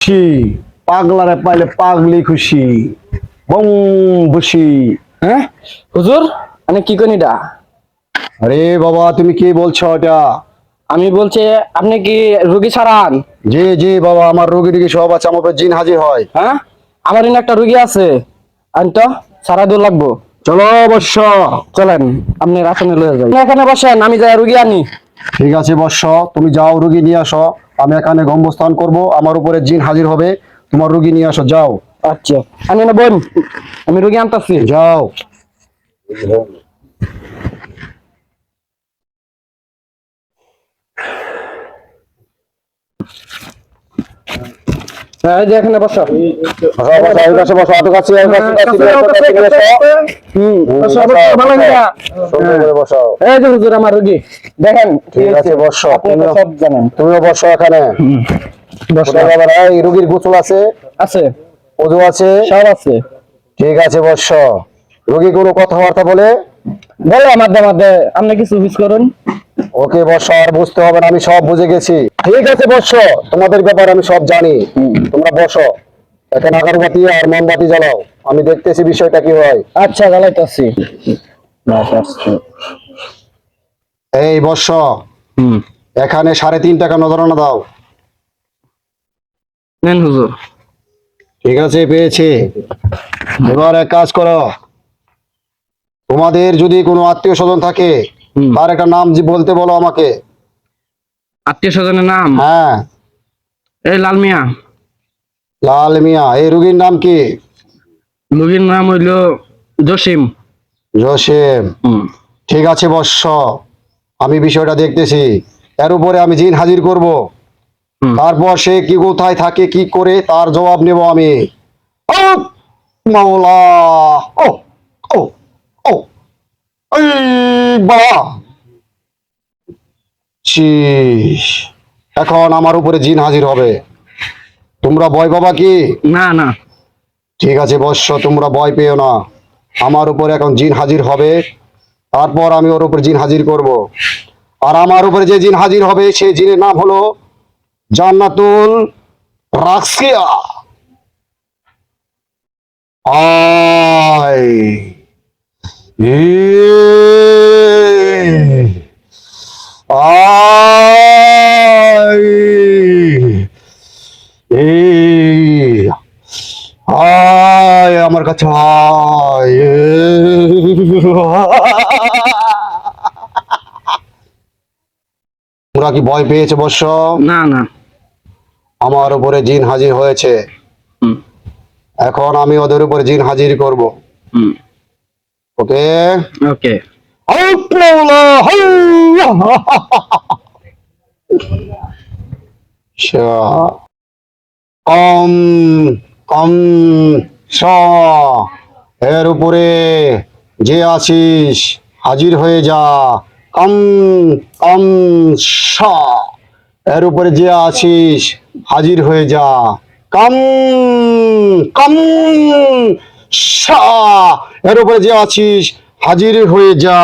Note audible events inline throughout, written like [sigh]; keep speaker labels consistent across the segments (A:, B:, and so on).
A: খুশি পাগলারে পাইলে পাগলি খুশি বং খুশি
B: হ্যাঁ? হুজুর আমি কি করি এটা
A: আরে বাবা তুমি কি বলছো এটা?
B: আমি বলছি আপনি কি রুগী ছাড়ান?
A: জি জি বাবা আমার রোগী টিগি সব আছে আমার উপরে জিন হাজির হয়।
B: হ্যাঁ? আমার এখানে একটা রুগী আছে। আনি তো সারা দূর লাগবো।
A: চলো অবশ্য।
B: চলেন আপনি রাসনে লয়ে যাই। এখানে বসেন আমি যাই রুগী আনি।
A: ঠিক আছে বর্ষ তুমি যাও রুগী নিয়ে আসো। আমি এখানে গম্বস্থান করব। আমার উপরে জিন হাজির হবে। তোমার রুগী নিয়ে আসো যাও।
B: আচ্ছা। আমি না বোন আমি রুগী আনতাছি।
A: যাও।
B: এখানে বসো।
A: বসো, বসো, এই পাশে বসো, অটো কাছে, এই পাশে, এই পাশে, এই পাশে, এই পাশে,
B: হুম
A: হুম,
B: বসো,
A: বসো,
B: বসো, ভালো
A: বসো।
B: লাগা।
A: সুন্দর করে বসো।
B: এই যে হুজুর আমার রুগী। দেখেন
A: ঠিক আছে, বসো।
B: আপনি সব জানেন।
A: তুমিও বসো এখানে।
B: বসো।
A: এই রুগীর গোসল আছে?
B: আছে।
A: ওজু আছে?
B: সব আছে।
A: ঠিক আছে বর্ষ রুগী কোনো কথাবার্তা বলে?
B: বলো মাঝে মাঝে আপনি কিছু মিস করুন।
A: ওকে বর্ষ আর বুঝতে হবে না আমি সব বুঝে গেছি। ঠিক আছে বর্ষ তোমাদের ব্যাপারে আমি সব জানি। তোমরা বসো। এখানে আগারবাতি আর মোমবাতি জ্বালাও। আমি দেখতেছি বিষয়টা কি হয়।
B: আচ্ছা জ্বালাইতেছি।
A: এই বর্ষ
B: হুম।
A: এখানে সাড়ে তিন টাকা নজরানা দাও।
B: নেন হুজুর।
A: ঠিক আছে পেয়েছি। এবার এক কাজ করো। তোমাদের যদি কোনো আত্মীয় স্বজন থাকে। তার একটা নাম বলতে বলো আমাকে।
B: আত্মীয় স্বজনের নাম?
A: হ্যাঁ।
B: এই লাল মিয়া।
A: লাল মিয়া। এই রুগীর নাম কি?
B: রুগীর নাম হইল জসিম।
A: জসিম। ঠিক আছে বর্ষ আমি বিষয়টা দেখতেছি। এর উপরে আমি জিন হাজির করব। তারপর সে কি কোথায় থাকে কি করে তার জবাব নেব আমি। মাওলা। ও ও ও। এই বাবা। এখন আমার উপরে জিন হাজির হবে। তোমরা ভয় বাবা কি?
B: না না।
A: ঠিক আছে বৎস তোমরা ভয় পেও না। আমার উপর এখন জিন হাজির হবে। তারপর আমি ওর উপর জিন হাজির করব। আর আমার উপরে যে জিন হাজির হবে সেই জিনের নাম হলো জান্নাতুল রাক্সিয়া। আয় এই আয় আমার কাছে তোমরা কি ভয় পেয়েছে বর্ষ
B: না না।
A: আমার উপরে জিন হাজির হয়েছে। এখন আমি ওদের উপরে জিন হাজির করব। ওকে?
B: ওকে। [laughs]
A: কম কম। স এর উপরে যে আছিস হাজির হয়ে যা। কম কম স এর উপরে যে আছিস হাজির হয়ে যা। কম কম স এর উপরে যে আছিস হাজির হয়ে যা।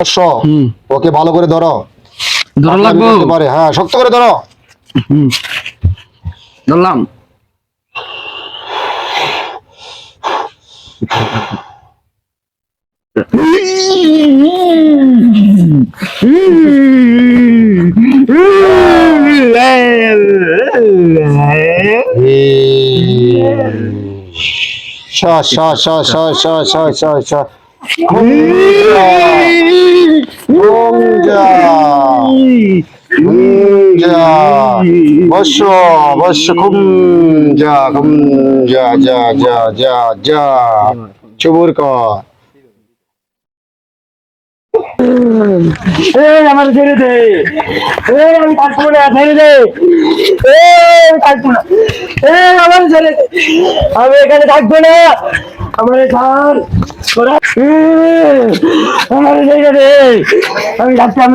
A: স ওকে ভালো করে ধরো।
B: ধরো লাগবো?
A: হ্যাঁ শক্ত করে ধরো।
B: ধরলাম।
A: সা সা সা সা সা সা সা সা বস বস খুম যা খুম যা যা যা যা যা চুবুর কর
B: আমার ছেড়ে দে। আমি না, ছেড়ে দে। এই না। আমার ছেড়ে দে। আমি এখানে থাকব না। আমার ওরা আমার ছেড়ে দে। আমি ডাক্তার